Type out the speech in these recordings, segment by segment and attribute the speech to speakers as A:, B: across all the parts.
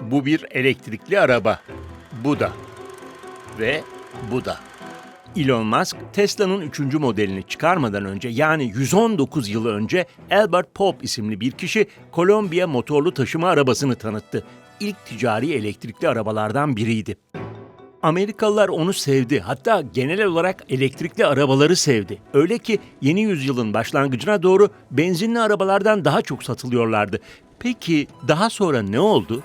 A: Bu bir elektrikli araba. Bu da. Ve bu da. Elon Musk, Tesla'nın 3. modelini çıkarmadan önce yani 119 yıl önce Albert Pope isimli bir kişi Kolombiya motorlu taşıma arabasını tanıttı. İlk ticari elektrikli arabalardan biriydi. Amerikalılar onu sevdi. Hatta genel olarak elektrikli arabaları sevdi. Öyle ki yeni yüzyılın başlangıcına doğru benzinli arabalardan daha çok satılıyorlardı. Peki daha sonra ne oldu?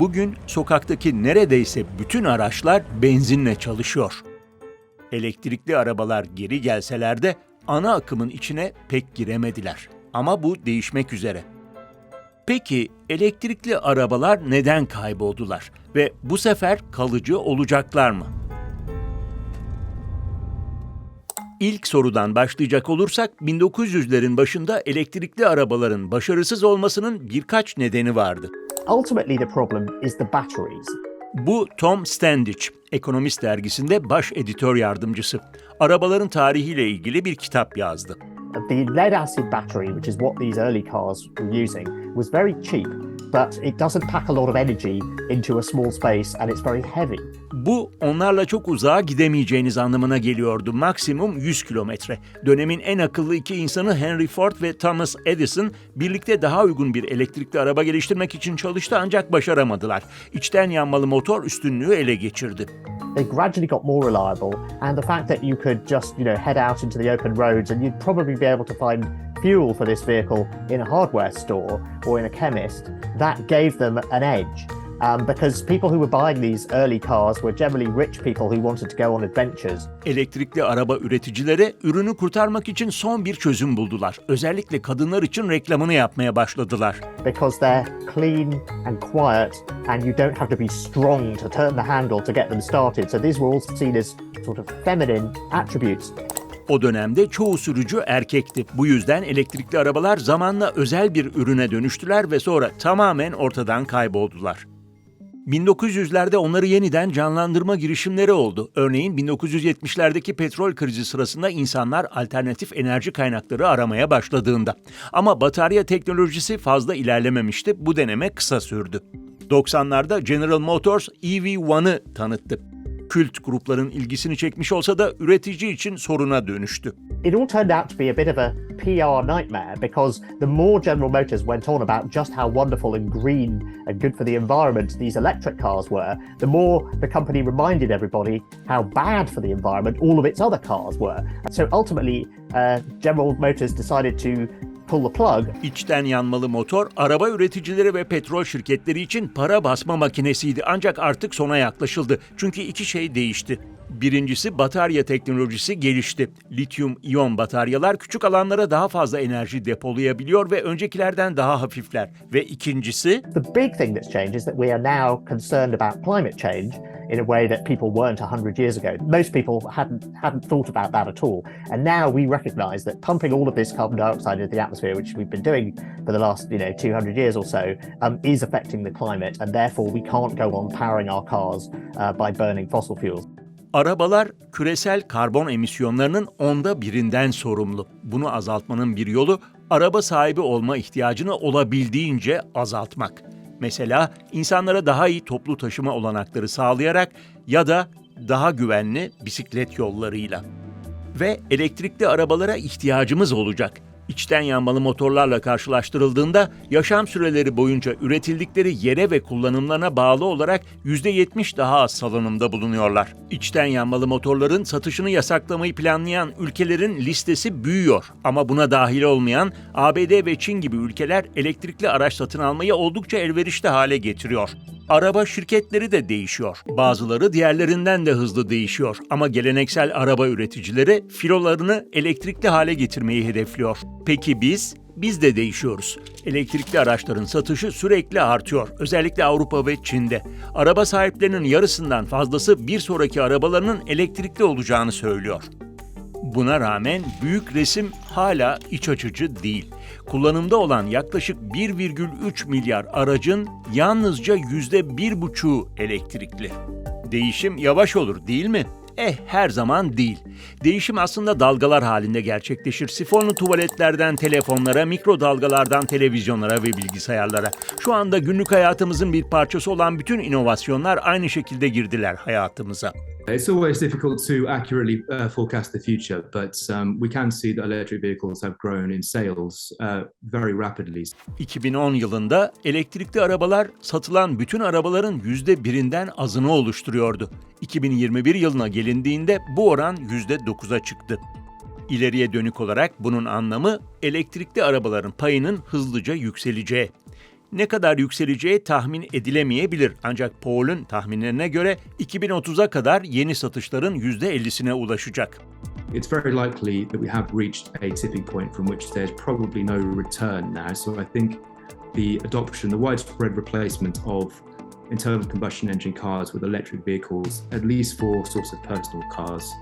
A: Bugün sokaktaki neredeyse bütün araçlar benzinle çalışıyor. Elektrikli arabalar geri gelseler de ana akımın içine pek giremediler. Ama bu değişmek üzere. Peki elektrikli arabalar neden kayboldular ve bu sefer kalıcı olacaklar mı? İlk sorudan başlayacak olursak 1900'lerin başında elektrikli arabaların başarısız olmasının birkaç nedeni vardı.
B: Ultimately, the problem is the batteries.
A: Bu Tom Standage, Ekonomist dergisinde baş editör yardımcısı. Arabaların tarihiyle ilgili bir kitap yazdı.
B: The lead acid battery, which is what these early cars were using, was very cheap, but it doesn't pack a lot of energy into a small space and it's very heavy.
A: Bu onlarla çok uzağa gidemeyeceğiniz anlamına geliyordu. Maksimum 100 kilometre. Dönemin en akıllı iki insanı Henry Ford ve Thomas Edison birlikte daha uygun bir elektrikli araba geliştirmek için çalıştı ancak başaramadılar. İçten yanmalı motor üstünlüğü ele geçirdi.
B: They gradually got more reliable, and the fact that you could just, you know, head out into the open roads and you'd probably be able to find fuel for this vehicle in a hardware store or in a chemist, that gave them an edge. Um, because people who were buying these early cars were generally rich people who wanted to go on adventures.
A: Elektrikli araba üreticileri ürünü kurtarmak için son bir çözüm buldular. Özellikle kadınlar için reklamını yapmaya başladılar.
B: because they're clean and quiet and you don't have to be strong to turn the handle to get them started. So these were all seen as sort of feminine attributes.
A: O dönemde çoğu sürücü erkekti. Bu yüzden elektrikli arabalar zamanla özel bir ürüne dönüştüler ve sonra tamamen ortadan kayboldular. 1900'lerde onları yeniden canlandırma girişimleri oldu. Örneğin 1970'lerdeki petrol krizi sırasında insanlar alternatif enerji kaynakları aramaya başladığında. Ama batarya teknolojisi fazla ilerlememişti. Bu deneme kısa sürdü. 90'larda General Motors EV1'ı tanıttı. Kült grupların ilgisini çekmiş olsa da üretici için soruna dönüştü.
B: It all turned out to be a bit of a PR nightmare because the more General Motors went on about just how wonderful and green and good for the environment these electric cars were, the more the company reminded everybody how bad for the environment all of its other cars were. So ultimately, uh, General Motors decided to pull the plug
A: İçten yanmalı motor, araba üreticileri ve petrol şirketleri için para basma makinesiydi ancak artık sona yaklaşıldı. Çünkü iki şey değişti. Birincisi batarya teknolojisi gelişti. Lityum iyon bataryalar küçük alanlara daha fazla enerji depolayabiliyor ve öncekilerden daha hafifler. Ve ikincisi
B: The big thing that's changed is that we are now concerned about climate change in a way that people weren't 100 years ago. Most people hadn't hadn't thought about that at all. And now we recognize that pumping all of this carbon dioxide into the atmosphere, which we've been doing for the last, you know, 200 years or so, um, is affecting the climate and therefore we can't go on powering our cars uh, by burning fossil fuels.
A: Arabalar küresel karbon emisyonlarının onda birinden sorumlu. Bunu azaltmanın bir yolu araba sahibi olma ihtiyacını olabildiğince azaltmak. Mesela insanlara daha iyi toplu taşıma olanakları sağlayarak ya da daha güvenli bisiklet yollarıyla. Ve elektrikli arabalara ihtiyacımız olacak. İçten yanmalı motorlarla karşılaştırıldığında yaşam süreleri boyunca üretildikleri yere ve kullanımlarına bağlı olarak %70 daha az salınımda bulunuyorlar. İçten yanmalı motorların satışını yasaklamayı planlayan ülkelerin listesi büyüyor ama buna dahil olmayan ABD ve Çin gibi ülkeler elektrikli araç satın almayı oldukça elverişli hale getiriyor. Araba şirketleri de değişiyor. Bazıları diğerlerinden de hızlı değişiyor ama geleneksel araba üreticileri filolarını elektrikli hale getirmeyi hedefliyor. Peki biz? Biz de değişiyoruz. Elektrikli araçların satışı sürekli artıyor. Özellikle Avrupa ve Çin'de. Araba sahiplerinin yarısından fazlası bir sonraki arabalarının elektrikli olacağını söylüyor. Buna rağmen büyük resim hala iç açıcı değil. Kullanımda olan yaklaşık 1,3 milyar aracın yalnızca %1,5'u elektrikli. Değişim yavaş olur değil mi? Eh her zaman değil. Değişim aslında dalgalar halinde gerçekleşir. Sifonlu tuvaletlerden telefonlara, mikrodalgalardan televizyonlara ve bilgisayarlara. Şu anda günlük hayatımızın bir parçası olan bütün inovasyonlar aynı şekilde girdiler hayatımıza.
C: It's always difficult to accurately uh, forecast the future, but um, we can see that electric vehicles have grown in sales uh, very rapidly.
A: 2010 yılında elektrikli arabalar satılan bütün arabaların yüzde birinden azını oluşturuyordu. 2021 yılına gelindiğinde bu oran yüzde 9'a çıktı. İleriye dönük olarak bunun anlamı elektrikli arabaların payının hızlıca yükseleceği. Ne kadar yükseleceği tahmin edilemeyebilir ancak Paul'un tahminlerine göre 2030'a kadar yeni satışların %50'sine ulaşacak.
C: It's very likely that we have reached a tipping point from which there's probably no return now. So I think the adoption, the widespread replacement of internal combustion engine cars with electric vehicles, at least for sorts of personal cars,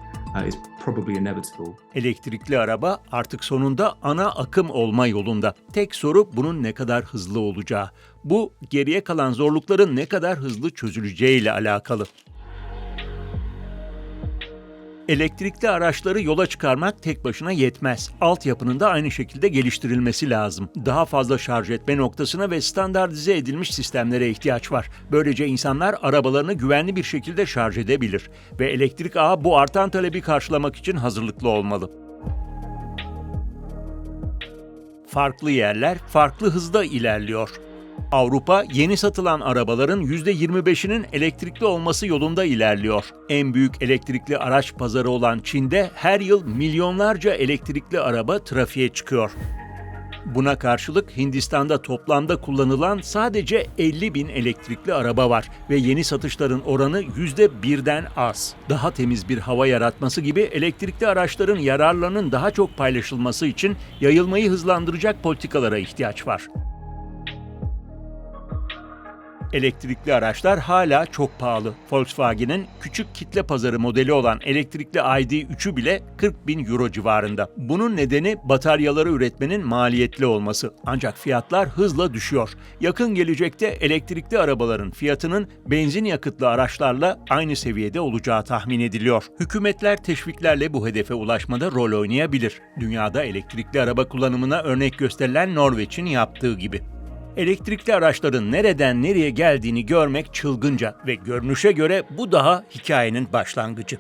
C: uh.
A: Elektrikli araba artık sonunda ana akım olma yolunda. Tek soru bunun ne kadar hızlı olacağı. Bu geriye kalan zorlukların ne kadar hızlı çözüleceğiyle alakalı. Elektrikli araçları yola çıkarmak tek başına yetmez. Altyapının da aynı şekilde geliştirilmesi lazım. Daha fazla şarj etme noktasına ve standartize edilmiş sistemlere ihtiyaç var. Böylece insanlar arabalarını güvenli bir şekilde şarj edebilir ve elektrik ağı bu artan talebi karşılamak için hazırlıklı olmalı. Farklı yerler farklı hızda ilerliyor. Avrupa yeni satılan arabaların %25'inin elektrikli olması yolunda ilerliyor. En büyük elektrikli araç pazarı olan Çin'de her yıl milyonlarca elektrikli araba trafiğe çıkıyor. Buna karşılık Hindistan'da toplamda kullanılan sadece 50 bin elektrikli araba var ve yeni satışların oranı %1'den az. Daha temiz bir hava yaratması gibi elektrikli araçların yararlarının daha çok paylaşılması için yayılmayı hızlandıracak politikalara ihtiyaç var. Elektrikli araçlar hala çok pahalı. Volkswagen'in küçük kitle pazarı modeli olan elektrikli ID3'ü bile 40 bin euro civarında. Bunun nedeni bataryaları üretmenin maliyetli olması. Ancak fiyatlar hızla düşüyor. Yakın gelecekte elektrikli arabaların fiyatının benzin yakıtlı araçlarla aynı seviyede olacağı tahmin ediliyor. Hükümetler teşviklerle bu hedefe ulaşmada rol oynayabilir. Dünyada elektrikli araba kullanımına örnek gösterilen Norveç'in yaptığı gibi. Elektrikli araçların nereden nereye geldiğini görmek çılgınca ve görünüşe göre bu daha hikayenin başlangıcı.